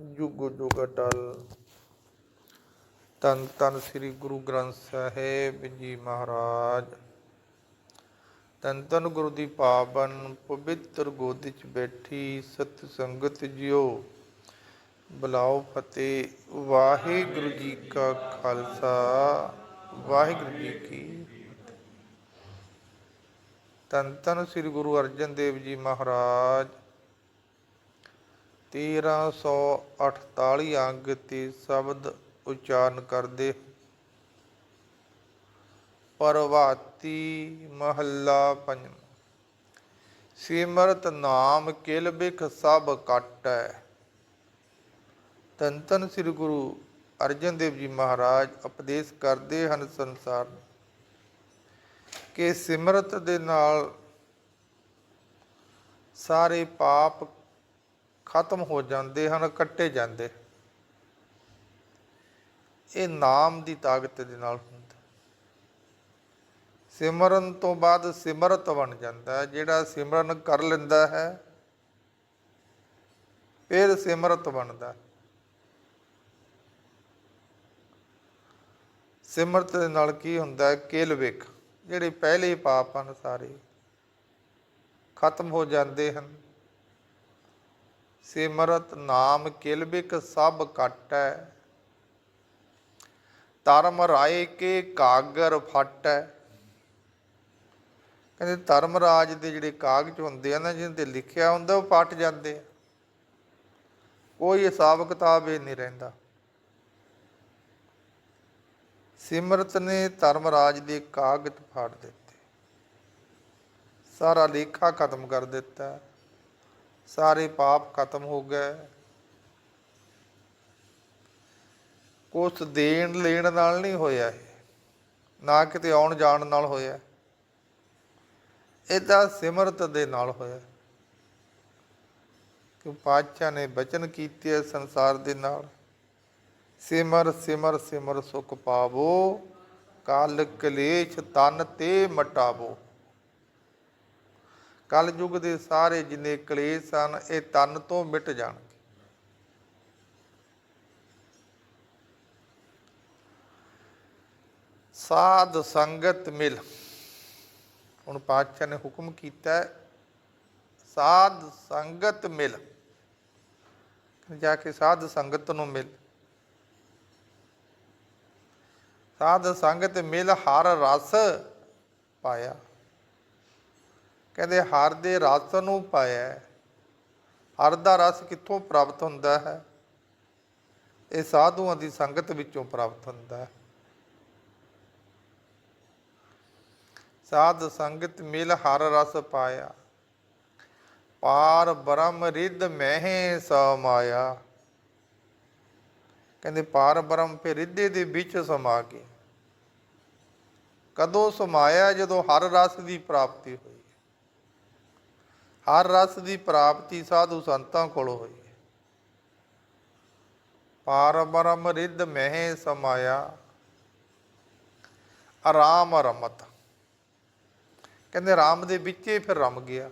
ਜੁਗ ਜੁਗ ਅਟਲ। ਤਨ ਤਨ ਸ੍ਰੀ ਗੁਰੂ ਗ੍ਰੰਥ ਸਾਹਿਬ ਜੀ ਮਹਾਰਾਜ। ਤਨ ਤਨ ਗੁਰੂ ਦੀ ਪਾਵਨ ਪਵਿੱਤਰ ਗੋਦੀ ਚ ਬੈਠੀ ਸਤ ਸੰਗਤ ਜਿਓ ਬੁਲਾਓ ਫਤਿਹ। ਵਾਹਿਗੁਰੂ ਜੀ ਕਾ ਖਾਲਸਾ। ਵਾਹਿਗੁਰੂ ਜੀ ਕੀ ਫਤਿਹ। ਧੰਨ ਧੰਨ ਸ੍ਰੀ ਗੁਰੂ ਅਰਜਨ ਦੇਵ ਜੀ ਮਹਾਰਾਜ। 1348 ਅੰਗ ਤੇ ਸ਼ਬਦ ਉਚਾਰਨ ਕਰਦੇ ਪਰਵਾਤੀ ਮਹੱਲਾ ਪੰਜਵਾਂ। ਸਿਮਰਤ ਨਾਮ ਕਿਲ ਬਿਖ ਸਭ ਕਟੈ। ਧੰਨ ਧੰਨ ਸ੍ਰੀ ਗੁਰੂ ਅਰਜਨ ਦੇਵ ਜੀ ਮਹਾਰਾਜ ਉਪਦੇਸ਼ ਕਰਦੇ ਹਨ ਸੰਸਾਰ ਕਿ ਸਿਮਰਤ ਦੇ ਨਾਲ ਸਾਰੇ ਪਾਪ ਖਤਮ ਹੋ ਜਾਂਦੇ ਹਨ, ਕੱਟੇ ਜਾਂਦੇ। ਇਹ ਨਾਮ ਦੀ ਤਾਕਤ ਦੇ ਨਾਲ ਹੁੰਦਾ। ਸਿਮਰਨ ਤੋਂ ਬਾਅਦ ਸਿਮਰਤ ਬਣ ਜਾਂਦਾ ਹੈ, ਜਿਹੜਾ ਸਿਮਰਨ ਕਰ ਲੈਂਦਾ ਹੈ, ਫਿਰ ਸਿਮਰਤ ਬਣਦਾ ਸਿਮਰਤ ਦੇ ਨਾਲ ਕੀ ਹੁੰਦਾ ਹੈ, ਕੇਲ ਵੇਖ। ਜਿਹੜੇ ਪਹਿਲੇ ਪਾਪ ਹਨ, ਸਾਰੇ ਖਤਮ ਹੋ ਜਾਂਦੇ ਹਨ। ਸਿਮਰਤ ਨਾਮ ਕਿਲਬਿਕ ਸਭ ਕਟੈ ਧਰਮ ਰਾਏ ਕੇ ਕਾਗਰ ਫਟੈ। ਕਹਿੰਦੇ ਧਰਮ ਰਾਜ ਦੇ ਜਿਹੜੇ ਕਾਗਜ਼ ਹੁੰਦੇ ਆ ਨਾ, ਜਿਹਨਾਂ ਲਿਖਿਆ ਹੁੰਦਾ, ਉਹ ਫਟ ਜਾਂਦੇ ਆ। ਕੋਈ ਹਿਸਾਬ ਕਿਤਾਬ ਇਹ ਨਹੀਂ ਰਹਿੰਦਾ। ਸਿਮਰਤ ਨੇ ਧਰਮ ਰਾਜ ਦੇ ਕਾਗਜ਼ ਫਾੜ ਦਿੱਤੇ। ਸਾਰਾ ਲੇਖਾ ਖਤਮ ਕਰ ਦਿੱਤਾ। ਸਾਰੇ ਪਾਪ ਖਤਮ ਹੋ ਗਏ। ਕੁਛ ਦੇਣ ਲੈਣ ਨਾਲ ਨਹੀਂ ਹੋਇਆ ਇਹ। ਨਾ ਕਿਤੇ ਆਉਣ ਜਾਣ ਨਾਲ ਹੋਇਆ। ਇਹਦਾ ਸਿਮਰਤ ਦੇ ਨਾਲ ਹੋਇਆ। ਕਿ ਪਾਤਸ਼ਾਹ ਨੇ ਬਚਨ ਕੀਤੇ ਸੰਸਾਰ ਦੇ ਨਾਲ। ਸਿਮਰ ਸਿਮਰ ਸਿਮਰ ਸੁਖ ਪਾਵੋ। ਕਾਲ ਕਲੇਸ਼ ਤਨ ਤੇ ਮਟਾਵੋ। ਕਲ ਯੁਗ ਦੇ ਸਾਰੇ ਜਿੰਨੇ ਕਲੇਸ਼ ਹਨ ਇਹ ਤਨ ਤੋਂ ਮਿਟ ਜਾਣਗੇ। ਸਾਧ ਸੰਗਤ ਮਿਲ। ਹੁਣ ਪਾਤਸ਼ਾਹ ਨੇ ਹੁਕਮ ਕੀਤਾ ਸਾਧ ਸੰਗਤ ਮਿਲ। ਜਾ ਕੇ ਸਾਧ ਸੰਗਤ ਨੂੰ ਮਿਲ। ਸਾਧ ਸੰਗਤ ਮਿਲ, ਹਰ ਰਸ ਪਾਇਆ। ਕਹਿੰਦੇ, ਹਰ ਦੇ ਰਸ ਨੂੰ ਪਾਇਆ ਹਰ ਦਾ ਰਸ ਕਿੱਥੋਂ ਪ੍ਰਾਪਤ ਹੁੰਦਾ ਹੈ? ਇਹ ਸਾਧੂਆਂ ਦੀ ਸੰਗਤ ਵਿੱਚੋਂ ਪ੍ਰਾਪਤ ਹੁੰਦਾ ਹੈ। ਸਾਧ ਸੰਗਤ ਮਿਲ ਹਰ ਰਸ ਪਾਇਆ। ਪਾਰ ਬ੍ਰਹਮ ਰਿੱਧ ਮਹਿ ਸਮਾਇਆ। ਕਹਿੰਦੇ, ਪਾਰ ਬ੍ਰਹਮ ਫਿਰ ਰਿੱਧੇ ਦੇ ਵਿੱਚ ਸਮਾ ਕੇ। ਕਦੋਂ ਸਮਾਇਆ? ਜਦੋਂ ਹਰ ਰਸ ਦੀ ਪ੍ਰਾਪਤੀ ਹੋਈ। ਹਰ ਰਸ ਦੀ ਪ੍ਰਾਪਤੀ ਸਾਧੂ ਸੰਤਾਂ ਕੋਲੋਂ ਹੋਈ। ਹੈ ਪਾਰ ਬ੍ਰਹਮ ਰਿੱਧ ਮਹਿ ਸਮਾਇਆ। ਆਰਾਮ ਰਮਤ। ਕਹਿੰਦੇ ਰਾਮ ਦੇ ਵਿੱਚੇ ਫਿਰ ਰਮ ਗਿਆ।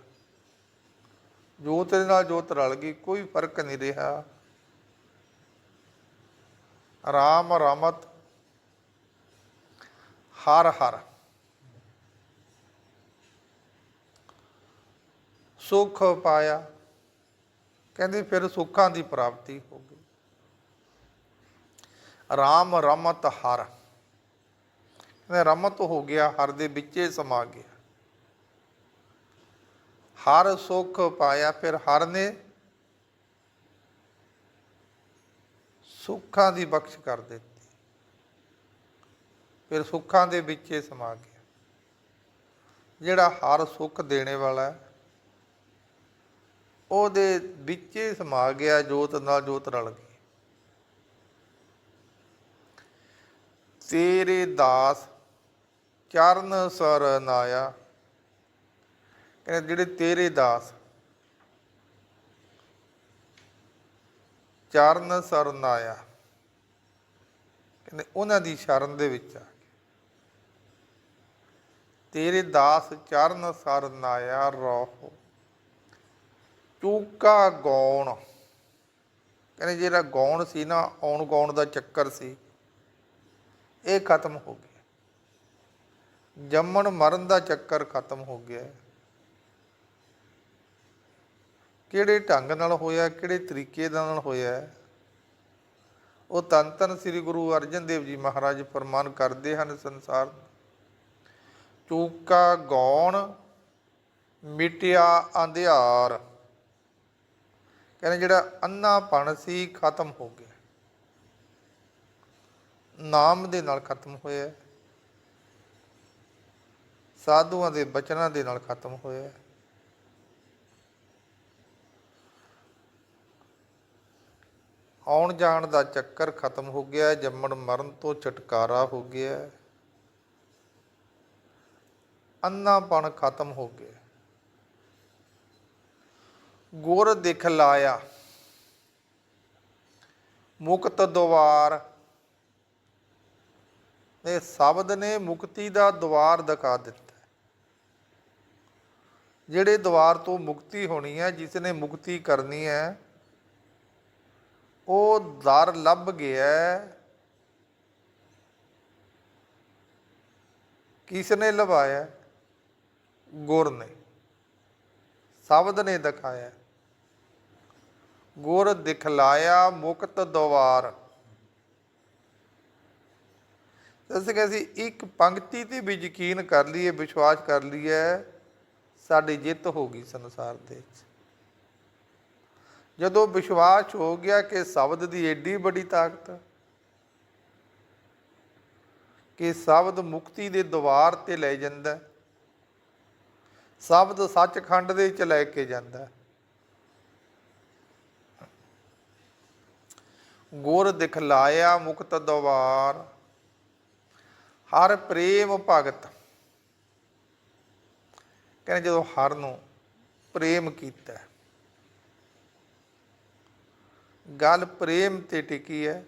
ਜੋਤ ਦੇ ਨਾਲ ਜੋਤ ਰਲ ਗਈ, ਕੋਈ ਫ਼ਰਕ ਨਹੀਂ ਰਿਹਾ। ਰਾਮ ਰਮਤ। ਹਰ ਹਰ। ਸੁਖ ਪਾਇਆ। ਕਹਿੰਦੇ ਫਿਰ ਸੁੱਖਾਂ ਦੀ ਪ੍ਰਾਪਤੀ ਹੋ ਗਈ। ਰਾਮ ਰਮਤ ਹਰ। ਕਹਿੰਦੇ ਰਮਤ ਹੋ ਗਿਆ, ਹਰ ਦੇ ਵਿੱਚੇ ਸਮਾ ਗਿਆ। ਹਰ ਸੁਖ ਪਾਇਆ, ਫਿਰ ਹਰ ਨੇ ਸੁੱਖਾਂ ਦੀ ਬਖਸ਼ ਕਰ ਦਿੱਤੀ। ਫਿਰ ਸੁੱਖਾਂ ਦੇ ਵਿੱਚੇ ਸਮਾ ਗਿਆ। ਜਿਹੜਾ ਹਰ ਸੁੱਖ ਦੇਣੇ ਵਾਲਾ ਹੈ ਉਹਦੇ ਵਿੱਚ ਸਮਾ ਗਿਆ ਜੋਤ ਨਾਲ ਜੋਤ ਰਲ ਗਈ। ਤੇਰੇ ਦਾਸ ਚਰਨ ਸਰਨਾਇਆ ਕਹਿੰਦੇ ਜਿਹੜੇ ਤੇਰੇ ਦਾਸ ਚਰਨ ਸਰਨਾਇਆ ਕਹਿੰਦੇ ਉਹਨਾਂ ਦੀ ਸ਼ਰਨ ਦੇ ਵਿੱਚ ਆ ਤੇਰੇ ਦਾਸ ਚਰਨ ਸਰਨਾਇਆ ਰੋਹ। ਚੂਕਾ ਗੌਣ। ਕਹਿੰਦੇ ਜਿਹੜਾ ਗੌਣ ਸੀ ਨਾ, ਆਉਣ ਗੌਣ ਦਾ ਚੱਕਰ ਸੀ, ਇਹ ਖਤਮ ਹੋ ਗਿਆ। ਜੰਮਣ ਮਰਨ ਦਾ ਚੱਕਰ ਖਤਮ ਹੋ ਗਿਆ। ਕਿਹੜੇ ਢੰਗ ਨਾਲ ਹੋਇਆ, ਕਿਹੜੇ ਤਰੀਕੇ ਨਾਲ ਹੋਇਆ, ਉਹ ਤਨ ਤਨ ਸ੍ਰੀ ਗੁਰੂ ਅਰਜਨ ਦੇਵ ਜੀ ਮਹਾਰਾਜ ਫਰਮਾਨ ਕਰਦੇ ਹਨ ਸੰਸਾਰ ਚੂਕਾ ਗੌਣ ਮਿਟਿਆ ਅੰਧਿਆਰ। ਕਹਿੰਦੇ ਜਿਹੜਾ ਅੰਨਾਪਣ ਸੀ ਖਤਮ ਹੋ ਗਿਆ। ਨਾਮ ਦੇ ਨਾਲ ਖਤਮ ਹੋਇਆ। ਸਾਧੂਆਂ ਦੇ ਬਚਨਾਂ ਦੇ ਨਾਲ ਖਤਮ ਹੋਇਆ। ਆਉਣ ਜਾਣ ਦਾ ਚੱਕਰ ਖਤਮ ਹੋ ਗਿਆ, ਜੰਮਣ ਮਰਨ ਤੋਂ ਛੁਟਕਾਰਾ ਹੋ ਗਿਆ। ਅੰਨਾਪਣ ਖਤਮ ਹੋ ਗਿਆ। ਗੁਰ ਦਿਖ ਲਾਇਆ। ਮੁਕਤ ਦਵਾਰ। ਇਹ ਸ਼ਬਦ ਨੇ ਮੁਕਤੀ ਦਾ ਦਵਾਰ ਦਿਖਾ ਦਿੱਤਾ। ਜਿਹੜੇ ਦਵਾਰ ਤੋਂ ਮੁਕਤੀ ਹੋਣੀ ਹੈ, ਜਿਸ ਨੇ ਮੁਕਤੀ ਕਰਨੀ ਹੈ, ਉਹ ਦਰ ਲੱਭ ਗਿਆ ਕਿਸ ਨੇ ਲਵਾਇਆ? ਗੁਰ ਨੇ। ਸ਼ਬਦ ਨੇ ਦਿਖਾਇਆ। ਗੁਰ ਦਿਖਲਾਇਆ ਮੁਕਤ ਦਵਾਰ। ਅਸੀਂ ਇੱਕ ਪੰਕਤੀ ਤੇ ਵੀ ਯਕੀਨ ਕਰ ਲਈਏ, ਵਿਸ਼ਵਾਸ ਕਰ ਲਈਏ, ਸਾਡੀ ਜਿੱਤ ਹੋ ਗਈ ਸੰਸਾਰ ਦੇ ਜਦੋਂ ਵਿਸ਼ਵਾਸ ਹੋ ਗਿਆ ਕਿ ਸ਼ਬਦ ਦੀ ਏਡੀ ਵੱਡੀ ਤਾਕਤ, ਕਿ ਸ਼ਬਦ ਮੁਕਤੀ ਦੇ ਦੁਆਰ ਤੇ ਲੈ ਜਾਂਦਾ, ਸ਼ਬਦ ਸੱਚਖੰਡ ਦੇ ਵਿੱਚ ਲੈ ਕੇ ਜਾਂਦਾ ਗੁਰ ਦਿਖਲਾਇਆ ਮੁਕਤ ਦਵਾਰ, ਹਰ ਪ੍ਰੇਮ ਭਗਤ। ਕਹਿੰਦੇ ਜਦੋਂ ਹਰ ਨੂੰ ਪ੍ਰੇਮ ਕੀਤਾ ਗੱਲ ਪ੍ਰੇਮ ਤੇ ਟਿਕੀ ਹੈ,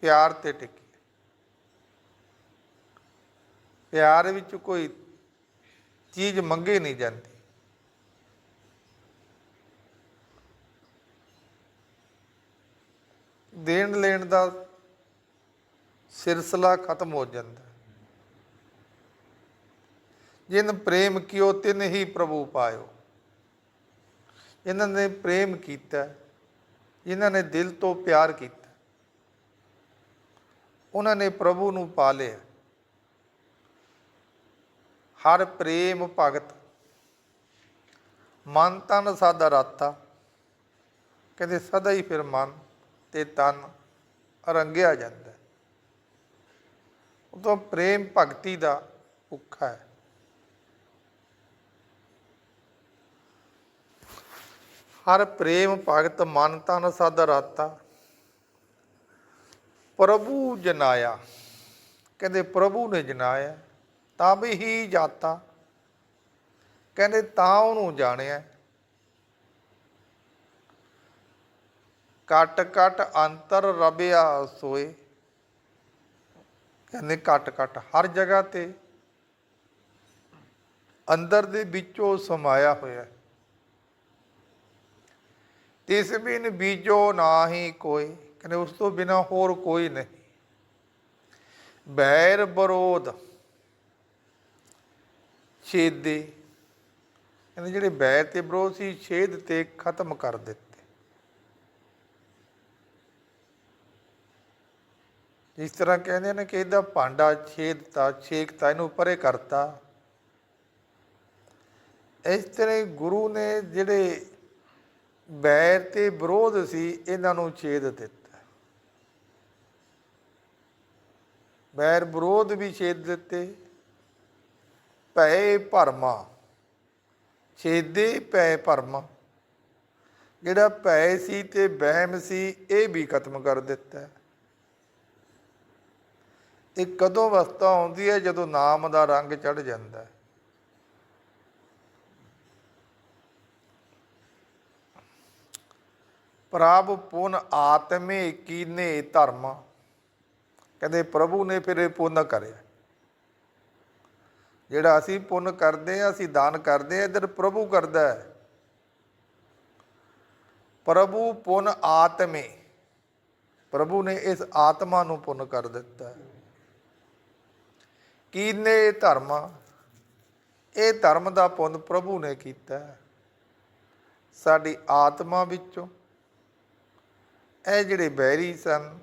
ਪਿਆਰ ਤੇ ਟਿਕੀ ਹੈ। ਪਿਆਰ ਵਿੱਚ ਕੋਈ ਚੀਜ਼ ਮੰਗੇ ਨਹੀਂ ਜਾਂਦੀ। ਦੇਣ ਲੈਣ ਦਾ ਸਿਲਸਿਲਾ ਖਤਮ ਹੋ ਜਾਂਦਾ ਹੈ। ਜਿਨ ਪ੍ਰੇਮ ਕਿਓ, ਤਿਨ ਹੀ ਪ੍ਰਭੂ ਪਾਇਓ। ਇਹਨਾਂ ਨੇ ਪ੍ਰੇਮ ਕੀਤਾ ਜਿਨ੍ਹਾਂ ਨੇ ਦਿਲ ਤੋਂ ਪਿਆਰ ਕੀਤਾ। ਉਹਨਾਂ ਨੇ ਪ੍ਰਭੂ ਨੂੰ ਪਾ ਲਿਆ। ਹਰ ਪ੍ਰੇਮ ਭਗਤ। ਮਨ ਤਨ ਸਾਦਾ ਰਾਤਾ। ਕਹਿੰਦੇ ਸਦਾ ਹੀ ਫਿਰ ਮਨ। ਤੇ ਤਨ ਰੰਗਿਆ ਜਾਂਦਾ ਹੈ। ਉਦੋਂ ਪ੍ਰੇਮ ਭਗਤੀ ਦਾ ਭੁੱਖਾ ਹੈ। ਹਰ ਪ੍ਰੇਮ ਭਗਤ ਮਨ ਤਨ ਸਦ ਰਾਤਾ। ਪ੍ਰਭੂ ਜਨਾਇਆ। ਕਹਿੰਦੇ ਪ੍ਰਭੂ ਨੇ ਜਨਾਇਆ, ਤਾਂ ਵੀ ਹੀ ਜਾਤਾ। ਕਹਿੰਦੇ ਤਾਂ ਉਹਨੂੰ ਜਾਣਿਆ। ਕਟ ਕਟ ਅੰਤਰ ਰਬਿਆ ਸੋਏ। ਕਹਿੰਦੇ ਕਟ ਕਟ ਹਰ ਜਗ੍ਹਾ ਤੇ ਅੰਦਰ ਦੇ ਵਿੱਚੋਂ ਸਮਾਇਆ ਹੋਇਆ ਹੈ। ਤਿਸ ਬਿਨ ਬੀਜੋ ਨਾਹੀ ਕੋਈ ਕਹਿੰਦੇ ਉਸ ਤੋਂ ਬਿਨਾ ਹੋਰ ਕੋਈ ਨਹੀਂ। ਬੈਰ ਵਿਰੋਧ ਛੇਦੇ। ਕਹਿੰਦੇ ਜਿਹੜੇ ਬੈਰ ਤੇ ਵਿਰੋਧ ਸੀ ਛੇਦ ਤੇ ਖਤਮ ਕਰ ਦਿੱਤੇ। ਜਿਸ ਤਰ੍ਹਾਂ ਕਹਿੰਦੇ ਨੇ ਕਿ ਇਹਦਾ ਭਾਂਡਾ ਛੇਦਤਾ, ਛੇਕਤਾ, ਇਹਨੂੰ ਪਰੇ ਕਰਤਾ। ਇਸ ਤਰ੍ਹਾਂ ਗੁਰੂ ਨੇ ਜਿਹੜੇ ਬੈਰ ਤੇ ਵਿਰੋਧ ਸੀ, ਇਹਨਾਂ ਨੂੰ ਛੇਦ ਦਿੱਤਾ। ਬੈਰ ਵਿਰੋਧ ਵੀ ਛੇਦ ਦਿੱਤੇ। ਭੈ ਭਰਮਾ। ਛੇਦੇ ਭੈ ਭਰਮਾ। ਜਿਹੜਾ ਭੈ ਸੀ ਤੇ ਵਹਿਮ ਸੀ, ਇਹ ਵੀ ਖਤਮ ਕਰ ਦਿੱਤਾ। ਇਹ ਕਦੋਂ ਅਵਸਥਾ ਆਉਂਦੀ ਹੈ ਜਦੋਂ ਨਾਮ ਦਾ ਰੰਗ ਚੜ ਜਾਂਦਾ ਹੈ? ਪ੍ਰਭ ਪੁਨ ਆਤਮੇ ਕੀਨੇ ਧਰਮ। ਕਹਿੰਦੇ ਪ੍ਰਭੂ ਨੇ ਫਿਰ ਇਹ ਪੁੰਨ ਕਰਿਆ। ਜਿਹੜਾ ਅਸੀਂ ਪੁੰਨ ਕਰਦੇ ਆ ਅਸੀਂ ਦਾਨ ਕਰਦੇ ਆ ਇਧਰ ਪ੍ਰਭੂ ਕਰਦਾ ਹੈ। ਪ੍ਰਭੂ ਪੁੰਨ ਆਤਮੇ। ਪ੍ਰਭੂ ਨੇ ਇਸ ਆਤਮਾ ਨੂੰ ਪੁੰਨ ਕਰ ਦਿੱਤਾ ਹੈ। ਕੀਨੇ ਧਰਮ? ਇਹ ਧਰਮ ਦਾ ਪੁੰਨ ਪ੍ਰਭੂ ਨੇ ਕੀਤਾ ਸਾਡੀ ਆਤਮਾ ਵਿੱਚੋਂ ਇਹ ਜਿਹੜੇ ਬੈਰੀ ਸਨ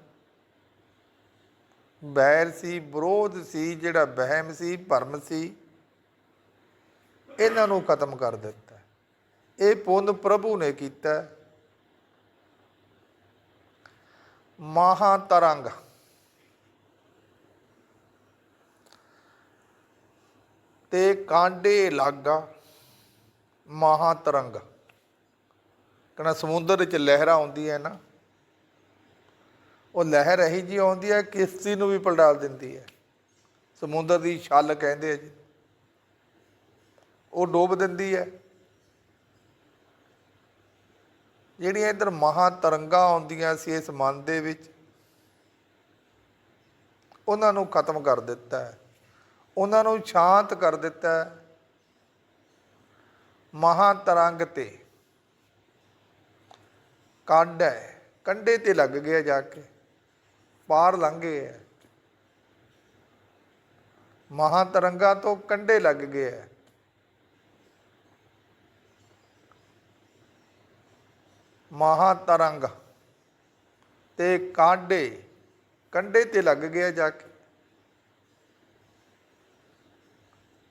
ਬੈਰ ਸੀ, ਵਿਰੋਧ ਸੀ, ਜਿਹੜਾ ਵਹਿਮ ਸੀ, ਭਰਮ ਸੀ, ਇਹਨਾਂ ਨੂੰ ਖਤਮ ਕਰ ਦਿੱਤਾ ਇਹ ਪੁੰਨ ਪ੍ਰਭੂ ਨੇ ਕੀਤਾ ਹੈ। ਮਹਾ ਤਰੰਗ ਤੇ ਕਾਂਡੇ ਲਾਗਾ ਮਹਾ ਤਰੰਗ। ਕਹਿੰਦਾ ਸਮੁੰਦਰ ਵਿੱਚ ਲਹਿਰਾਂ ਆਉਂਦੀ ਹੈ ਨਾ। ਉਹ ਲਹਿਰ ਇਹੀ ਜੀ ਆਉਂਦੀ ਹੈ ਕਿਸ਼ਤੀ ਨੂੰ ਵੀ ਪਲਟਾਲ ਦਿੰਦੀ ਹੈ ਸਮੁੰਦਰ ਦੀ ਛੱਲ ਕਹਿੰਦੇ ਆ ਜੀ। ਉਹ ਡੋਬ ਦਿੰਦੀ ਹੈ ਜਿਹੜੀਆਂ ਇਧਰ ਮਹਾ ਤਰੰਗਾਂ ਆਉਂਦੀਆਂ ਸੀ ਇਸ ਮਨ ਦੇ ਵਿੱਚ, ਉਹਨਾਂ ਨੂੰ ਖਤਮ ਕਰ ਦਿੱਤਾ ਹੈ ਉਹਨਾਂ ਨੂੰ ਸ਼ਾਂਤ ਕਰ ਦਿੱਤਾ ਹੈ। ਮਹਾ ਤਰੰਗ ਤੇ ਕੰਡ ਹੈ। ਕੰਡੇ ਤੇ ਲੱਗ ਗਿਆ ਜਾ ਕੇ। ਪਾਰ ਲੰਘ ਗਏ ਹੈ। ਮਹਾ ਤਰੰਗਾ ਤੋਂ ਕੰਡੇ ਲੱਗ ਗਏ ਹੈ। ਮਹਾ ਤਰੰਗ ਤੇ ਕਾਂਡੇ ਕੰਡੇ ਤੇ ਲੱਗ ਗਿਆ ਜਾ ਕੇ।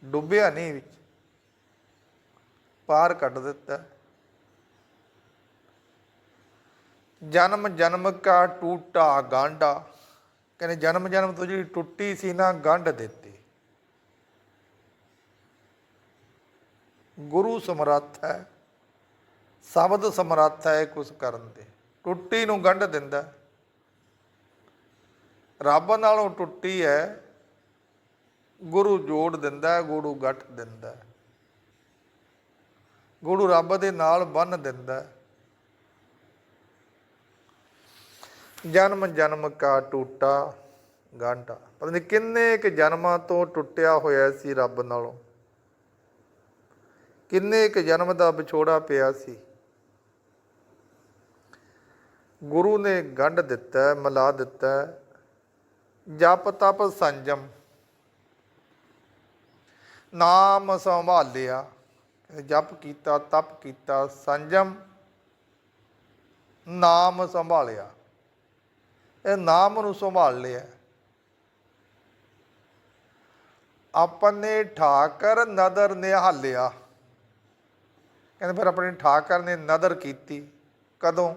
ਡੁੱਬਿਆ ਨਹੀਂ ਵਿੱਚ। ਪਾਰ ਕੱਢ ਦਿੱਤਾ। ਜਨਮ ਜਨਮ ਕਾ ਟੂਟਾ ਗਾਂਡਾ। ਕਹਿੰਦੇ ਜਨਮ ਜਨਮ ਤੋਂ ਜਿਹੜੀ ਟੁੱਟੀ ਸੀ ਨਾ ਗੰਢ ਦਿੱਤੀ। ਗੁਰੂ ਸਮਰੱਥ ਹੈ। ਸ਼ਬਦ ਸਮਰੱਥ ਹੈ ਕੁਝ ਕਰਨ 'ਤੇ। ਟੁੱਟੀ ਨੂੰ ਗੰਢ ਦਿੰਦਾ। ਰੱਬ ਨਾਲੋਂ ਟੁੱਟੀ ਹੈ। ਗੁਰੂ ਜੋੜ ਦਿੰਦਾ, ਗੁਰੂ ਗੱਠ ਦਿੰਦਾ। ਗੁਰੂ ਰੱਬ ਦੇ ਨਾਲ ਬੰਨ ਦਿੰਦਾ। ਜਨਮ ਜਨਮ ਕਾ ਟੂਟਾ ਗਾਂਟਾ। ਪਤਾ ਨਹੀਂ ਕਿੰਨੇ ਕੁ ਜਨਮਾਂ ਤੋਂ ਟੁੱਟਿਆ ਹੋਇਆ ਸੀ ਰੱਬ ਨਾਲੋਂ। ਕਿੰਨੇ ਕੁ ਜਨਮ ਦਾ ਵਿਛੋੜਾ ਪਿਆ ਸੀ। ਗੁਰੂ ਨੇ ਗੰਢ ਦਿੱਤਾ, ਮਿਲਾ ਦਿੱਤਾ। ਜਪ ਤਪ ਸੰਜਮ। ਨਾਮ ਸੰਭਾਲਿਆ, ਜਪ ਕੀਤਾ, ਤਪ ਕੀਤਾ, ਸੰਜਮ ਨਾਮ ਸੰਭਾਲਿਆ। ਇਹ ਨਾਮ ਨੂੰ ਸੰਭਾਲ ਲਿਆ। ਆਪਣੇ ਠਾਕਰ ਨਦਰ ਨਿਹਾਲਿਆ। ਕਹਿੰਦੇ ਫਿਰ ਆਪਣੇ ਠਾਕਰ ਨੇ ਨਦਰ ਕੀਤੀ। ਕਦੋਂ?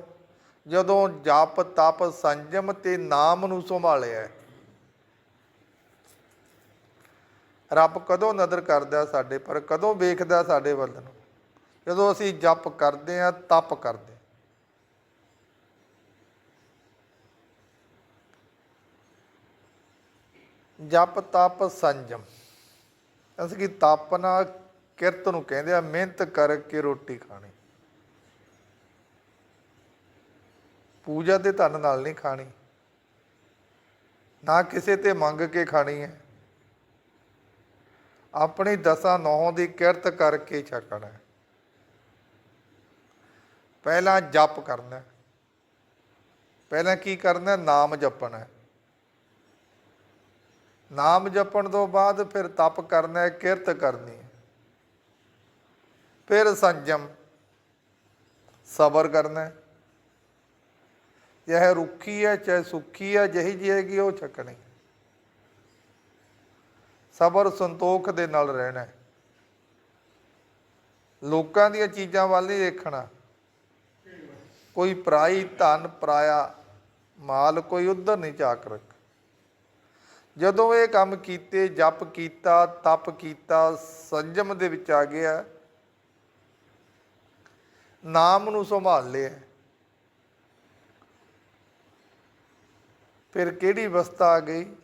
ਜਦੋਂ ਜਪ, ਤਪ, ਸੰਜਮ ਤੇ ਨਾਮ ਨੂੰ ਸੰਭਾਲਿਆ ਹੈ। ਰੱਬ ਕਦੋਂ ਨਦਰ ਕਰਦਾ ਸਾਡੇ, ਪਰ ਕਦੋਂ ਵੇਖਦਾ ਸਾਡੇ ਵੱਲ ਨੂੰ? ਜਦੋਂ ਅਸੀਂ ਜਪ ਕਰਦੇ ਆ ਤਪ ਕਰਦੇ ਜਪ, ਤਪ, ਸੰਜਮ। ਅਸੀਂ ਕੀ ਤਪ ਨਾਲ ਕਿਰਤ ਨੂੰ ਕਹਿੰਦੇ ਆ ਮਿਹਨਤ ਕਰਕੇ ਰੋਟੀ ਖਾਣੀ। ਪੂਜਾ ਦੇ ਧਨ ਨਾਲ ਨਹੀਂ ਖਾਣੀ। ਨਾ ਕਿਸੇ ਤੇ ਮੰਗ ਕੇ ਖਾਣੀ ਹੈ। ਆਪਣੀ ਦਸਾਂ ਨੌਂ ਦੀ ਕਿਰਤ ਕਰਕੇ ਛਕਣਾ ਪਹਿਲਾਂ ਜਪ ਕਰਨਾ ਪਹਿਲਾਂ ਕੀ ਕਰਨਾ ਨਾਮ ਜਪਣਾ ਨਾਮ ਜਪਣ ਤੋਂ ਬਾਅਦ ਫਿਰ ਤਪ ਕਰਨਾ ਕਿਰਤ ਕਰਨੀ ਹੈ। ਫਿਰ ਸੰਜਮ, ਸਬਰ ਕਰਨਾ ਹੈ। ਚਾਹੇ ਰੁੱਖੀ ਹੈ, ਚਾਹੇ ਸੁੱਖੀ ਹੈ, ਜਿਹੀ ਹੈਗੀ ਉਹ ਛਕਣੀ ਸਬਰ ਸੰਤੋਖ ਦੇ ਨਾਲ ਰਹਿਣਾ ਲੋਕਾਂ ਦੀਆਂ ਚੀਜ਼ਾਂ ਵੱਲ ਨਹੀਂ ਦੇਖਣਾ। ਕੋਈ ਪਰਾਈ, ਧਨ, ਪਰਾਇਆ, ਮਾਲ ਕੋਈ ਉਧਰ ਨਹੀਂ ਝਾਕ ਰੱਖ। ਜਦੋਂ ਇਹ ਕੰਮ ਕੀਤੇ, ਜਪ ਕੀਤਾ, ਤਪ ਕੀਤਾ, ਸੰਜਮ ਦੇ ਵਿੱਚ ਆ ਗਿਆ। ਨਾਮ ਨੂੰ ਸੰਭਾਲ ਲਿਆ। ਫਿਰ ਕਿਹੜੀ ਅਵਸਥਾ ਆ ਗਈ?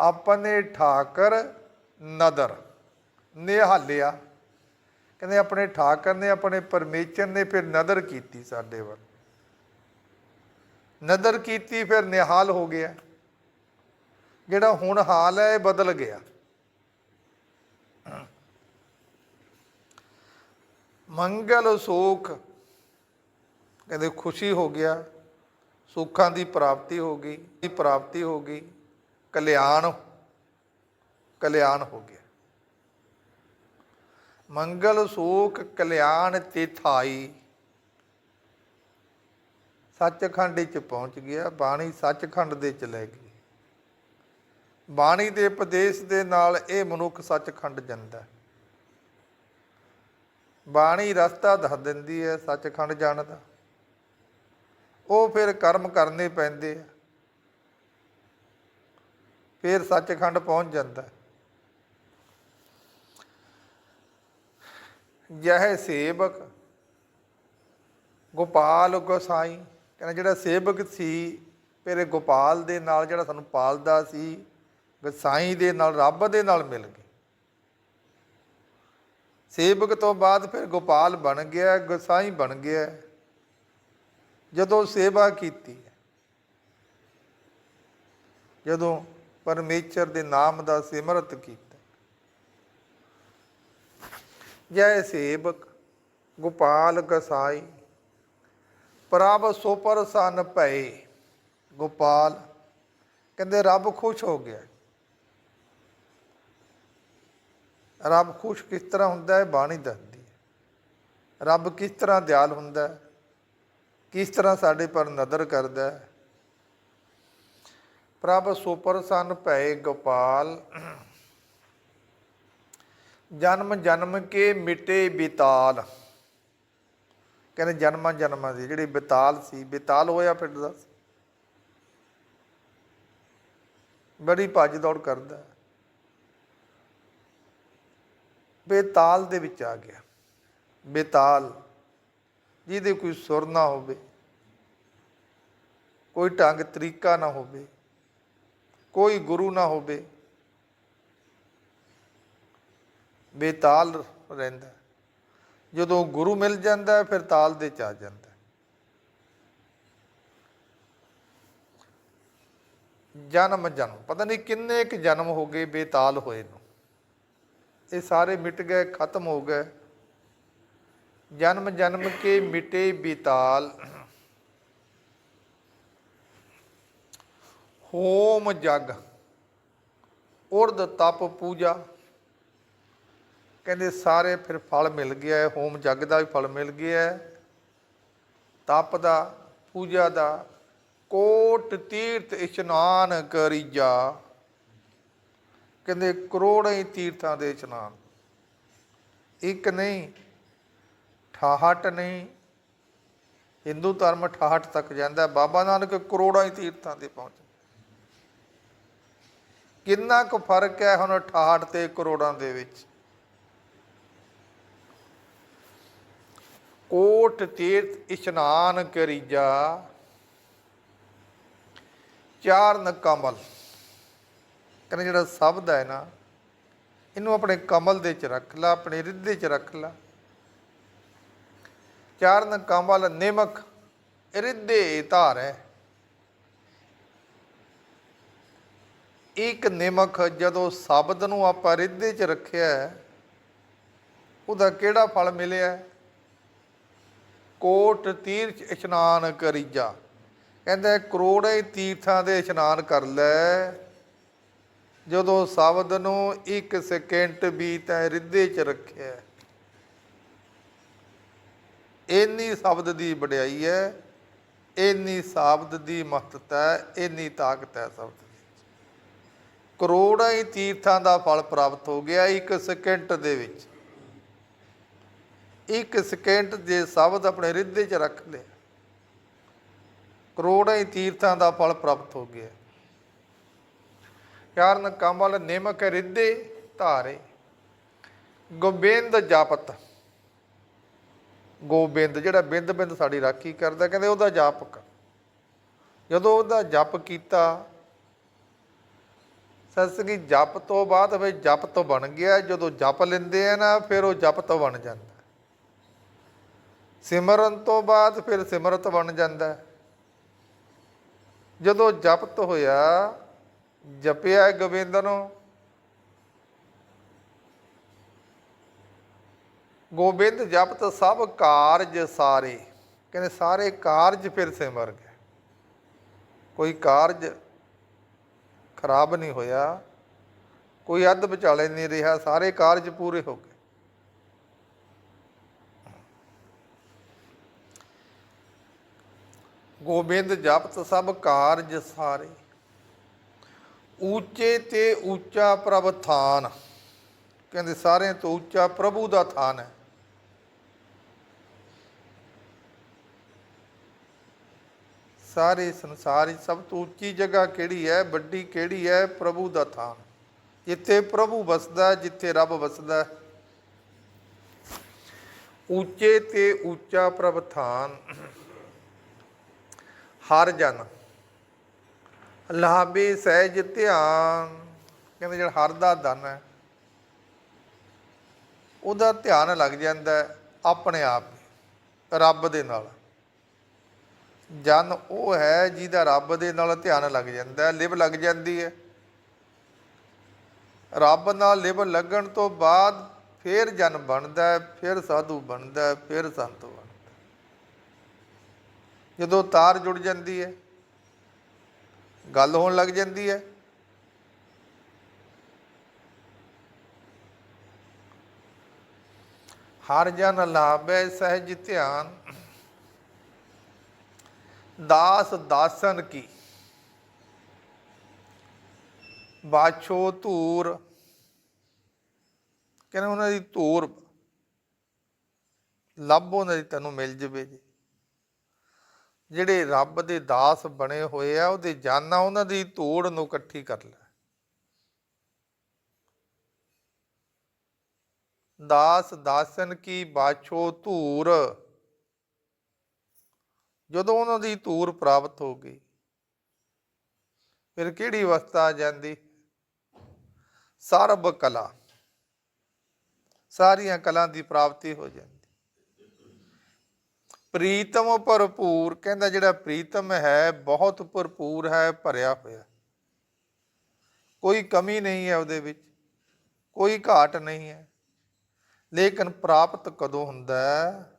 ਆਪਣੇ ਠਾਕਰ ਨਦਰ, ਨਿਹਾਲਿਆ। ਕਹਿੰਦੇ ਆਪਣੇ ਠਾਕਰ ਨੇ, ਆਪਣੇ ਪਰਮੇਸ਼ਰ ਨੇ ਫਿਰ ਨਦਰ ਕੀਤੀ ਸਾਡੇ ਵੱਲ। ਨਦਰ ਕੀਤੀ, ਫਿਰ ਨਿਹਾਲ ਹੋ ਗਿਆ। ਜਿਹੜਾ ਹੁਣ ਹਾਲ ਹੈ, ਇਹ ਬਦਲ ਗਿਆ। ਮੰਗਲ ਸੋਖ, ਕਹਿੰਦੇ ਖੁਸ਼ੀ ਹੋ ਗਿਆ। ਸੁੱਖਾਂ ਦੀ ਪ੍ਰਾਪਤੀ ਹੋ ਗਈ ਦੀ ਪ੍ਰਾਪਤੀ ਹੋ ਗਈ। ਕਲਿਆਣ ਕਲਿਆਣ ਹੋ ਗਿਆ। ਮੰਗਲ ਸੂਖ ਕਲਿਆਣ ਤੇ ਥਾਈ। ਸੱਚਖੰਡ ਵਿੱਚ ਪਹੁੰਚ ਗਿਆ, ਬਾਣੀ ਸੱਚਖੰਡ ਦੇ ਚ ਲੈ ਗਈ ਬਾਣੀ ਦੇ ਉਪਦੇਸ਼ ਦੇ ਨਾਲ ਇਹ ਮਨੁੱਖ ਸੱਚਖੰਡ ਜਾਂਦਾ ਬਾਣੀ ਰਸਤਾ ਦੱਸ ਦਿੰਦੀ ਹੈ, ਸੱਚਖੰਡ ਜਾਣ ਦਾ ਉਹ ਫਿਰ ਕਰਮ ਕਰਨੇ ਪੈਂਦੇ ਆ। ਫਿਰ ਸੱਚਖੰਡ ਪਹੁੰਚ ਜਾਂਦਾ ਹੈ। ਜਹ ਸੇਵਕ ਗੋਪਾਲ ਗੋਸਾਈ। ਕਹਿੰਦਾ ਜਿਹੜਾ ਸੇਵਕ ਸੀ ਫਿਰ ਗੋਪਾਲ ਦੇ ਨਾਲ ਜਿਹੜਾ ਸਾਨੂੰ ਪਾਲਦਾ ਸੀ, ਗਸਾਈ ਦੇ ਨਾਲ, ਰੱਬ ਦੇ ਨਾਲ ਮਿਲ ਗਏ। ਸੇਵਕ ਤੋਂ ਬਾਅਦ ਫਿਰ ਗੋਪਾਲ ਬਣ ਗਿਆ, ਗੋਸਾਈ ਬਣ ਗਿਆ। ਜਦੋਂ ਸੇਵਾ ਕੀਤੀ, ਜਦੋਂ ਪਰਮੇਸ਼ਰ ਦੇ ਨਾਮ ਦਾ ਸਿਮਰਤ ਕੀਤਾ। ਜੈ ਸੇਵਕ ਗੋਪਾਲ ਗਸਾਈ ਪ੍ਰਭ ਸੁਪਰ ਸਨ ਭਏ। ਗੋਪਾਲ ਕਹਿੰਦੇ, ਰੱਬ ਖੁਸ਼ ਹੋ ਗਿਆ। ਰੱਬ ਖੁਸ਼ ਕਿਸ ਤਰ੍ਹਾਂ ਹੁੰਦਾ ਹੈ? ਬਾਣੀ ਦੱਸਦੀ ਹੈ। ਰੱਬ ਕਿਸ ਤਰ੍ਹਾਂ ਦਿਆਲ ਹੁੰਦਾ ਹੈ? ਕਿਸ ਤਰ੍ਹਾਂ ਸਾਡੇ ਪਰ ਨਜ਼ਰ ਕਰਦਾ ਹੈ? ਪ੍ਰਭ ਸੁਪਰ ਸਨ ਭਏ ਗੋਪਾਲ। ਜਨਮ ਜਨਮ ਕੇ ਮਿਟੇ ਬਿਤਾਲ। ਕਹਿੰਦੇ ਜਨਮਾਂ ਜਨਮਾਂ ਦੀ, ਜਿਹੜੀ ਬਿਤਾਲ ਸੀ, ਬਿਤਾਲ ਹੋਇਆ ਫਿਰਦਾ ਸੀ ਬੜੀ ਭੱਜ ਦੌੜ ਕਰਦਾ। ਬੇਤਾਲ ਦੇ ਵਿੱਚ ਆ ਗਿਆ। ਬੇਤਾਲ, ਜਿਹਦੇ ਕੋਈ ਸੁਰ ਨਾ ਹੋਵੇ, ਕੋਈ ਢੰਗ, ਤਰੀਕਾ ਨਾ ਹੋਵੇ। ਕੋਈ ਗੁਰੂ ਨਾ ਹੋਵੇ। ਬੇਤਾਲ ਰਹਿੰਦਾ ਜਦੋਂ ਗੁਰੂ ਮਿਲ ਜਾਂਦਾ ਹੈ, ਫਿਰ ਤਾਲ ਦੇ ਚ ਆ ਜਾਂਦਾ ਜਨਮ ਜਨਮ। ਪਤਾ ਨਹੀਂ ਕਿੰਨੇ ਕੁ ਜਨਮ ਹੋ ਗਏ ਬੇਤਾਲ ਹੋਏ ਨੂੰ। ਇਹ ਸਾਰੇ ਮਿਟ ਗਏ ਖਤਮ ਹੋ ਗਏ। ਜਨਮ ਜਨਮ ਕੇ ਮਿਟੇ ਬੇਤਾਲ। ਹੋਮ ਜਗ ਉਰਦ ਤਪ ਪੂਜਾ। ਕਹਿੰਦੇ ਸਾਰੇ ਫਿਰ ਫਲ ਮਿਲ ਗਿਆ ਹੈ, ਹੋਮ ਜਗ ਦਾ ਵੀ ਫਲ ਮਿਲ ਗਿਆ ਹੈ। ਤਪ ਦਾ, ਪੂਜਾ ਦਾ, ਕੋਟ ਤੀਰਥ ਇਸ਼ਨਾਨ ਕਰੀਜਾ ਕਹਿੰਦੇ ਕਰੋੜਾਂ ਹੀ ਤੀਰਥਾਂ ਦੇ ਇਸ਼ਨਾਨ। ਇੱਕ ਨਹੀਂ 68 ਨਹੀਂ। ਹਿੰਦੂ ਧਰਮ 68 ਤੱਕ ਜਾਂਦਾ ਬਾਬਾ ਨਾਨਕ ਕਰੋੜਾਂ ਹੀ ਤੀਰਥਾਂ ਤੇ ਪਹੁੰਚ ਕਿੰਨਾ ਕੁ ਫ਼ਰਕ ਹੈ ਹੁਣ 68 ਤੇ ਕਰੋੜਾਂ ਦੇ ਵਿੱਚ? ਕੋਟ ਤੀਰਥ ਇਸ਼ਨਾਨ ਕਰੀਜਾ ਚਾਰ ਕਮਲ। ਕਹਿੰਦੇ ਜਿਹੜਾ ਸ਼ਬਦ ਹੈ ਨਾ, ਇਹਨੂੰ ਆਪਣੇ ਕਮਲ ਦੇ ਚ ਰੱਖ ਲਾ, ਆਪਣੇ ਹਿਰਦੇ ਚ ਰੱਖ ਲਾ। ਚਾਰ ਕਮਲ ਨਿਮਕ ਹਿਰਦੇ ਧਾਰੈ। ਇੱਕ ਨਿਮਕ ਜਦੋਂ ਸ਼ਬਦ ਨੂੰ ਆਪਾਂ ਰਿੱਧੇ ਚ ਰੱਖਿਆ ਉਹਦਾ ਕਿਹੜਾ ਫਲ ਮਿਲਿਆ? ਕੋਟ ਤੀਰਥ ਇਸ਼ਨਾਨ ਕਰੀਜਾ ਕਹਿੰਦਾ, ਕਰੋੜੇ ਤੀਰਥਾਂ ਦੇ ਇਸ਼ਨਾਨ ਕਰ ਲੈ। ਜਦੋਂ ਸ਼ਬਦ ਨੂੰ ਇੱਕ ਸਕਿੰਟ ਵੀ ਤੈ ਰਿੱਧੇ ਚ ਰੱਖਿਆ ਇੰਨੀ ਸ਼ਬਦ ਦੀ ਵਡਿਆਈ ਹੈ, ਇੰਨੀ ਸ਼ਬਦ ਦੀ ਮਹੱਤਤਾ ਹੈ, ਇੰਨੀ ਤਾਕਤ ਹੈ ਸ਼ਬਦ ਕਰੋੜਾਂ ਹੀ ਤੀਰਥਾਂ ਦਾ ਫਲ ਪ੍ਰਾਪਤ ਹੋ ਗਿਆ ਇੱਕ ਸਕਿੰਟ ਦੇ ਵਿੱਚ। ਇੱਕ ਸਕਿੰਟ ਦੇ ਸ਼ਬਦ ਆਪਣੇ ਹਿਰਦੇ 'ਚ ਰੱਖ ਲਿਆ ਕਰੋੜਾਂ ਹੀ ਤੀਰਥਾਂ ਦਾ ਫਲ ਪ੍ਰਾਪਤ ਹੋ ਗਿਆ। ਕਾਰਨ ਕਮਲ ਨਿਮਕ ਹਿਰਦੇ ਧਾਰੇ, ਗੋਬਿੰਦ ਜਾਪਤ। ਗੋਬਿੰਦ, ਜਿਹੜਾ ਬਿੰਦ ਬਿੰਦ ਸਾਡੀ ਰਾਖੀ ਕਰਦਾ, ਕਹਿੰਦੇ ਉਹਦਾ ਜਪ ਕਰ ਜਦੋਂ ਉਹਦਾ ਜਪ ਕੀਤਾ ਸਸਗੀ ਜਪ ਤੋਂ ਬਾਅਦ ਫਿਰ ਜਪ ਤੋਂ ਬਣ ਗਿਆ। ਜਦੋਂ ਜਪ ਲੈਂਦੇ ਆ ਨਾ, ਫਿਰ ਉਹ ਜਪ ਤੋਂ ਬਣ ਜਾਂਦਾ। ਸਿਮਰਨ ਤੋਂ ਬਾਅਦ ਫਿਰ ਸਿਮਰਤ ਬਣ ਜਾਂਦਾ। ਜਦੋਂ ਜਪਤ ਹੋਇਆ, ਜਪਿਆ ਗੋਬਿੰਦ ਨੂੰ, ਗੋਬਿੰਦ ਜਪਤ ਸਭ ਕਾਰਜ ਸਾਰੇ। ਕਹਿੰਦੇ ਸਾਰੇ ਕਾਰਜ ਫਿਰ ਸਿਮਰ ਗਏ। ਕੋਈ ਕਾਰਜ ਖਰਾਬ ਨਹੀਂ ਹੋਇਆ। ਕੋਈ ਅੱਧ ਵਿਚਾਲੇ ਨਹੀਂ ਰਿਹਾ, ਸਾਰੇ ਕਾਰਜ ਪੂਰੇ ਹੋ ਗਏ। ਗੋਬਿੰਦ, ਜਪਤ ਸਭ ਕਾਰਜ ਸਾਰੇ। ਉੱਚੇ ਤੇ ਉੱਚਾ ਪ੍ਰਭ ਥਾਨ। ਕਹਿੰਦੇ ਸਾਰਿਆਂ ਤੋਂ ਉੱਚਾ ਪ੍ਰਭੂ ਦਾ ਥਾਨ ਹੈ। ਸਾਰੇ ਸੰਸਾਰ ਵਿੱਚ ਸਭ ਤੋਂ ਉੱਚੀ ਜਗ੍ਹਾ ਕਿਹੜੀ ਹੈ? ਵੱਡੀ ਕਿਹੜੀ ਹੈ? ਪ੍ਰਭੂ ਦਾ ਥਾਨ। ਜਿੱਥੇ ਪ੍ਰਭੂ ਵਸਦਾ, ਜਿੱਥੇ ਰੱਬ ਵਸਦਾ। ਉੱਚੇ ਤੇ ਉੱਚਾ ਪ੍ਰਭ ਥਾਨ। ਹਰ ਜਨ। ਲਾਭੇ ਸਹਿਜ ਧਿਆਨ। ਕਹਿੰਦੇ ਜਿਹੜਾ ਹਰ ਦਾ ਧਨ ਹੈ, ਉਹਦਾ ਧਿਆਨ ਲੱਗ ਜਾਂਦਾ ਆਪਣੇ ਆਪ ਰੱਬ ਦੇ ਨਾਲ। ਜਨ ਉਹ ਹੈ ਜਿਹਦਾ ਰੱਬ ਦੇ ਨਾਲ ਧਿਆਨ ਲੱਗ ਜਾਂਦਾ ਹੈ, ਲਿਵ ਲੱਗ ਜਾਂਦੀ ਹੈ। ਰੱਬ ਨਾਲ ਲਿਵ ਲੱਗਣ ਤੋਂ ਬਾਅਦ ਫਿਰ ਜਨ ਬਣਦਾ ਹੈ, ਫਿਰ ਸਾਧੂ ਬਣਦਾ ਹੈ, ਫਿਰ ਸੰਤ ਬਣਦਾ ਜਦੋਂ ਤਾਰ ਜੁੜ ਜਾਂਦੀ ਹੈ, ਗੱਲ ਹੋਣ ਲੱਗ ਜਾਂਦੀ ਹੈ, ਹਰ ਜਨ ਲਾਭੈ ਸਹਿਜ ਧਿਆਨ। ਦਾਸ ਦਾਸਨ ਕੀ ਬਾਛੋ ਧੂਰ ਕਹਿੰਦੇ ਉਹਨਾਂ ਦੀ ਧੂਰ ਲੱਭ ਉਹਨਾਂ ਦੀ ਤੈਨੂੰ ਮਿਲ ਜਵੇ ਜੀ ਜਿਹੜੇ ਰੱਬ ਦੇ ਦਾਸ ਬਣੇ ਹੋਏ ਆ ਉਹਦੇ ਜਾਨਾਂ ਉਹਨਾਂ ਦੀ ਧੂੜ ਨੂੰ ਇਕੱਠੀ ਕਰ ਲੈ ਦਾਸ ਦਾਸਨ ਕੀ ਬਾਛੋ ਧੂਰ ਜਦੋਂ ਉਹਨਾਂ ਦੀ ਧੂਰ ਪ੍ਰਾਪਤ ਹੋ ਗਈ, ਫਿਰ ਕਿਹੜੀ ਅਵਸਥਾ ਆ ਜਾਂਦੀ? ਸਰਬ ਕਲਾ। ਸਾਰੀਆਂ ਕਲਾ ਦੀ ਪ੍ਰਾਪਤੀ ਹੋ ਜਾਂਦੀ। ਪ੍ਰੀਤਮ ਭਰਪੂਰ, ਕਹਿੰਦਾ ਜਿਹੜਾ ਪ੍ਰੀਤਮ ਹੈ, ਬਹੁਤ ਭਰਪੂਰ ਹੈ, ਭਰਿਆ ਹੋਇਆ। ਕੋਈ ਕਮੀ ਨਹੀਂ ਹੈ ਉਹਦੇ ਵਿੱਚ, ਕੋਈ ਘਾਟ ਨਹੀਂ ਹੈ। ਲੇਕਿਨ ਪ੍ਰਾਪਤ ਕਦੋਂ ਹੁੰਦਾ ਹੈ?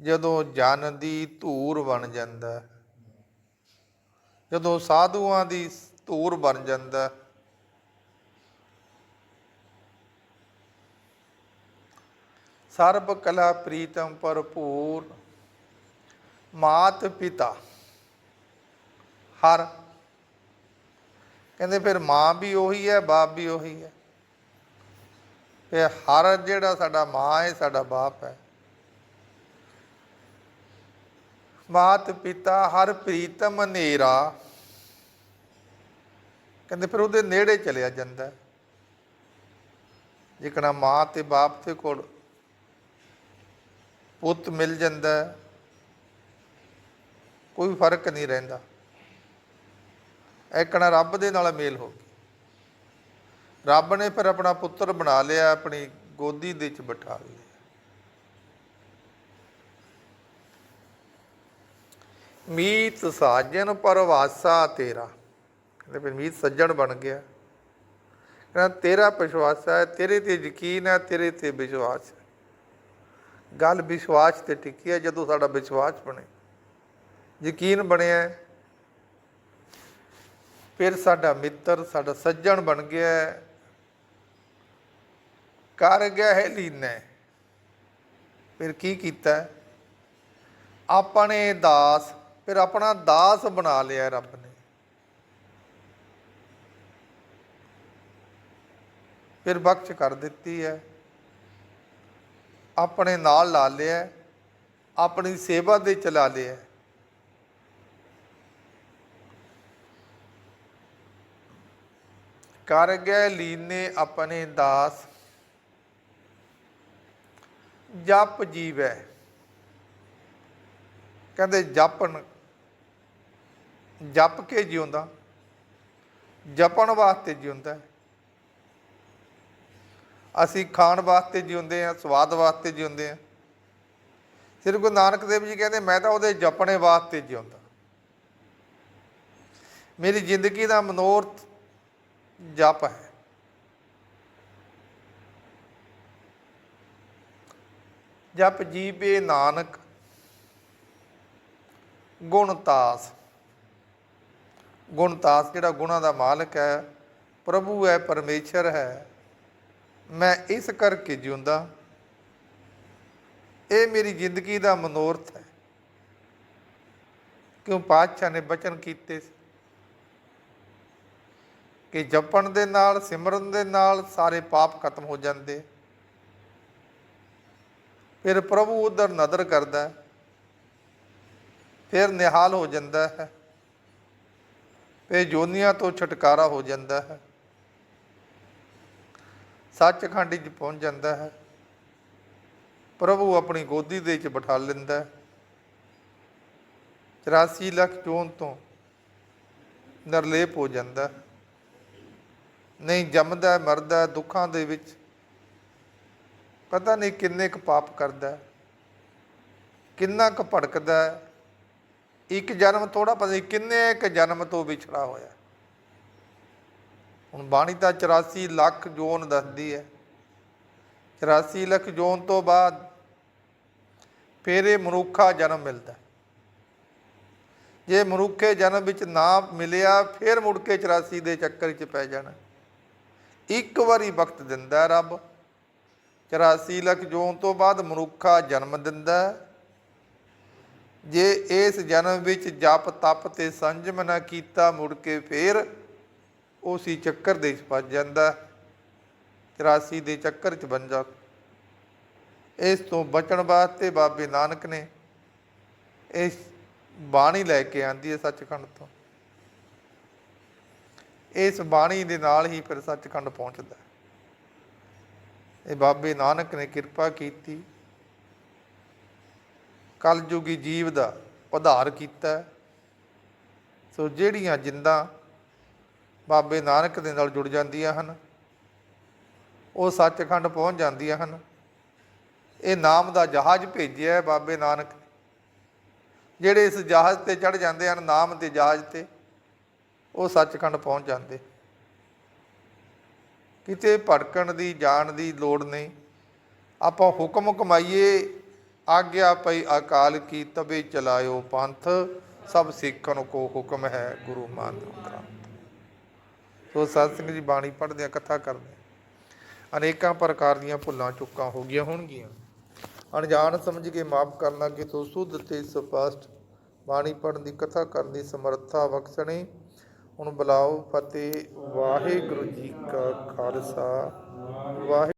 ਜਦੋਂ ਜਨ ਦੀ ਧੂਰ ਬਣ ਜਾਂਦਾ ਜਦੋਂ ਸਾਧੂਆਂ ਦੀ ਧੂਰ ਬਣ ਜਾਂਦਾ ਸਰਬ ਕਲਾ ਪ੍ਰੀਤਮ ਭਰਪੂਰ ਮਾਤ ਪਿਤਾ ਹਰ। ਕਹਿੰਦੇ ਫਿਰ ਮਾਂ ਵੀ ਉਹੀ ਹੈ, ਬਾਪ ਵੀ ਉਹੀ ਹੈ। ਇਹ ਹਰ ਜਿਹੜਾ ਸਾਡਾ ਮਾਂ ਹੈ, ਸਾਡਾ ਬਾਪ ਹੈ। ਮਾਤ ਪਿਤਾ, ਹਰ ਪ੍ਰੀਤਮ ਹਨੇਰਾ। ਕਹਿੰਦੇ ਫਿਰ ਉਹਦੇ ਨੇੜੇ ਚਲਿਆ ਜਾਂਦਾ ਹੈ। ਜਿਕਣਾ ਮਾਂ ਤੇ ਬਾਪ ਦੇ ਕੋਲ ਪੁੱਤ ਮਿਲ ਜਾਂਦਾ ਕੋਈ ਫ਼ਰਕ ਨਹੀਂ ਰਹਿੰਦਾ। ਐਕਣਾ ਰੱਬ ਦੇ ਨਾਲ ਮੇਲ ਹੋ ਗਈ। ਰੱਬ ਨੇ ਫਿਰ ਆਪਣਾ ਪੁੱਤਰ ਬਣਾ ਲਿਆ, ਆਪਣੀ ਗੋਦੀ ਦੇ ਵਿੱਚ ਬਿਠਾ ਲਿਆ। ਮੀਤ ਸਾਜਨ ਪਰਵਾਸਾ ਤੇਰਾ। ਕਹਿੰਦੇ ਫਿਰ ਮੀਤ ਸੱਜਣ ਬਣ ਗਿਆ। ਕਹਿੰਦਾ ਤੇਰਾ ਵਿਸ਼ਵਾਸ ਹੈ, ਤੇਰੇ ਤੇ ਯਕੀਨ ਹੈ, ਤੇਰੇ ਤੇ ਵਿਸ਼ਵਾਸ ਹੈ। ਗੱਲ ਵਿਸ਼ਵਾਸ ਤੇ ਟਿੱਕੀ ਹੈ, ਜਦੋਂ ਸਾਡਾ ਵਿਸ਼ਵਾਸ ਬਣੇ। ਯਕੀਨ ਬਣਿਆ ਫਿਰ ਸਾਡਾ ਮਿੱਤਰ, ਸਾਡਾ ਸੱਜਣ ਬਣ ਗਿਆ ਕਰ ਗਿਆ ਹੈ ਲੀਨੇ ਫਿਰ ਕੀ ਕੀਤਾ ਆਪਣੇ ਦਾਸ ਫਿਰ ਆਪਣਾ ਦਾਸ ਬਣਾ ਲਿਆ ਰੱਬ ਨੇ। ਫਿਰ ਬਖਸ਼ ਕਰ ਦਿੱਤੀ ਹੈ। ਆਪਣੇ ਨਾਲ ਲਾ ਲਿਆ ਆਪਣੀ ਸੇਵਾ ਦੇ ਚਲਾ ਲਿਆ ਕਰ ਗਏ ਲੀਨੇ ਆਪਣੇ ਦਾਸ। ਜਪ ਜੀਵੈ। ਕਹਿੰਦੇ ਜਪਣ ਜਪ ਕੇ ਜਿਉਂਦਾ, ਜਪਣ ਵਾਸਤੇ ਜਿਉਂਦਾ ਅਸੀਂ ਖਾਣ ਵਾਸਤੇ ਜਿਉਂਦੇ ਆ ਸਵਾਦ ਵਾਸਤੇ ਜਿਉਂਦੇ ਆ ਸ੍ਰੀ ਗੁਰੂ ਨਾਨਕ ਦੇਵ ਜੀ ਕਹਿੰਦੇ, ਮੈਂ ਤਾਂ ਉਹਦੇ ਜਪਣੇ ਵਾਸਤੇ ਜਿਉਂਦਾ। ਮੇਰੀ ਜ਼ਿੰਦਗੀ ਦਾ ਮਨੋਰਥ ਜਪ ਹੈ। ਜਪ ਜੀਵੇ ਨਾਨਕ ਗੁਣਤਾਸ ਗੁਣਤਾਸ ਜਿਹੜਾ ਗੁਣਾਂ ਦਾ ਮਾਲਕ ਹੈ, ਪ੍ਰਭੂ ਹੈ, ਪਰਮੇਸ਼ਰ ਹੈ। ਮੈਂ ਇਸ ਕਰਕੇ ਜਿਉਂਦਾ। ਇਹ ਮੇਰੀ ਜ਼ਿੰਦਗੀ ਦਾ ਮਨੋਰਥ ਹੈ। ਕਿਉਂ ਪਾਤਸ਼ਾਹ ਨੇ ਬਚਨ ਕੀਤੇ ਸੀ? ਕਿ ਜਪਣ ਦੇ ਨਾਲ, ਸਿਮਰਨ ਦੇ ਨਾਲ ਸਾਰੇ ਪਾਪ ਖਤਮ ਹੋ ਜਾਂਦੇ। ਫਿਰ ਪ੍ਰਭੂ ਉਧਰ ਨਦਰ ਕਰਦਾ। ਫਿਰ ਨਿਹਾਲ ਹੋ ਜਾਂਦਾ ਹੈ। ਫਿਰ ਜੋਨੀਆਂ ਤੋਂ ਛੁਟਕਾਰਾ ਹੋ ਜਾਂਦਾ ਹੈ। ਸੱਚਖੰਡ ਵਿੱਚ ਪਹੁੰਚ ਜਾਂਦਾ ਹੈ। ਪ੍ਰਭੂ ਆਪਣੀ ਗੋਦੀ ਦੇ ਵਿੱਚ ਬਿਠਾ ਲੈਂਦਾ ਹੈ। 84 ਲੱਖ ਚੋਣ ਤੋਂ ਨਰਲੇਪ ਹੋ ਜਾਂਦਾ ਹੈ। ਨਹੀਂ ਜੰਮਦਾ, ਮਰਦਾ, ਦੁੱਖਾਂ ਦੇ ਵਿੱਚ ਪਤਾ ਨਹੀਂ ਕਿੰਨੇ ਕੁ ਪਾਪ ਕਰਦਾ ਕਿੰਨਾ ਕੁ ਭੜਕਦਾ ਇੱਕ ਜਨਮ ਥੋੜਾ ਪਤਾ ਕਿੰਨੇ ਕੁ ਜਨਮ ਤੋਂ ਵਿਛੜਾ ਹੋਇਆ। ਹੁਣ ਬਾਣੀ ਤਾਂ 84 ਲੱਖ ਜੋਨ ਦੱਸਦੀ ਹੈ। 84 ਲੱਖ ਜੋਨ ਤੋਂ ਬਾਅਦ ਫਿਰ ਇਹ ਮਨੁੱਖਾ ਜਨਮ ਮਿਲਦਾ ਜੇ ਮਨੁੱਖੇ ਜਨਮ ਵਿੱਚ ਨਾ ਮਿਲਿਆ, ਫਿਰ ਮੁੜ ਕੇ 84 ਦੇ ਚੱਕਰ 'ਚ ਪੈ ਜਾਣਾ। ਇੱਕ ਵਾਰੀ ਵਕਤ ਦਿੰਦਾ ਰੱਬ। 84 ਲੱਖ ਜੋਨ ਤੋਂ ਬਾਅਦ ਮਨੁੱਖਾ ਜਨਮ ਦਿੰਦਾ ਜੇ ਇਸ ਜਨਮ ਵਿੱਚ ਜਪ, ਤਪ ਤੇ ਸੰਜਮ ਨਾ ਕੀਤਾ, ਮੁੜ ਕੇ ਫੇਰ ਉਸੀ ਚੱਕਰ ਦੇ ਵਿੱਚ ਫਸ ਜਾਂਦਾ ਹੈ। 84 ਦੇ ਚੱਕਰ 'ਚ ਬਣ ਜਾ ਇਸ ਤੋਂ ਬਚਣ ਵਾਸਤੇ ਬਾਬੇ ਨਾਨਕ ਨੇ ਇਸ ਬਾਣੀ ਲੈ ਕੇ ਆਂਦੀ ਹੈ ਸੱਚਖੰਡ ਤੋਂ ਇਸ ਬਾਣੀ ਦੇ ਨਾਲ ਹੀ ਫਿਰ ਸੱਚਖੰਡ ਪਹੁੰਚਦਾ ਹੈ। ਇਹ ਬਾਬੇ ਨਾਨਕ ਨੇ ਕਿਰਪਾ ਕੀਤੀ ਕਲਯੁਗੀ ਜੀਵ ਦਾ ਉਧਾਰ ਕੀਤਾ ਸੋ ਜਿਹੜੀਆਂ ਜਿੰਦਾਂ ਬਾਬੇ ਨਾਨਕ ਦੇ ਨਾਲ ਜੁੜ ਜਾਂਦੀਆਂ ਹਨ, ਉਹ ਸੱਚਖੰਡ ਪਹੁੰਚ ਜਾਂਦੀਆਂ ਹਨ। ਇਹ ਨਾਮ ਦਾ ਜਹਾਜ਼ ਭੇਜਿਆ ਹੈ ਬਾਬੇ ਨਾਨਕ ਜਿਹੜੇ ਇਸ ਜਹਾਜ਼ ਤੇ ਚੜ ਜਾਂਦੇ ਹਨ, ਨਾਮ ਦੇ ਜਹਾਜ਼ ਤੇ, ਉਹ ਸੱਚਖੰਡ ਪਹੁੰਚ ਜਾਂਦੇ। ਕਿਤੇ ਭੜਕਣ ਦੀ, ਜਾਣ ਦੀ ਲੋੜ ਨਹੀਂ। ਆਪਾਂ ਹੁਕਮ ਕਮਾਈਏ ਆਗਿਆ ਪਈ ਅਕਾਲ ਕੀ ਤਬੇ ਚਲਾਇਓ ਪੰਥ, ਸਭ ਸਿੱਖਣ ਕੋ ਹੁਕਮ ਹੈ ਗੁਰੂ ਮਾਨਿ ਗ੍ਰੰਥ। ਸੋ ਸਤ ਸਿੰਘ ਜੀ ਬਾਣੀ ਪੜ੍ਹਦੇ ਆ, ਕਥਾ ਕਰਦੇ ਅਨੇਕਾਂ ਪ੍ਰਕਾਰ ਦੀਆਂ ਭੁੱਲਾਂ ਚੁੱਕਾਂ ਹੋ ਗਈਆਂ ਹੋਣਗੀਆਂ। ਅਣਜਾਣ ਸਮਝ ਕੇ ਮਾਫ ਕਰਨਾ ਕਿ ਤੋ ਸੁਧ ਤੇ ਸਪਸ਼ਟ। ਬਾਣੀ ਪੜ੍ਹਨ ਦੀ, ਕਥਾ ਕਰਨ ਦੀ ਸਮਰੱਥਾ ਬਖਸ਼ਣੀ। ਹੁਣ ਬੁਲਾਓ ਫਤਿਹ, ਵਾਹਿਗੁਰੂ ਜੀ ਕਾ ਖਾਲਸਾ। ਵਾਹਿ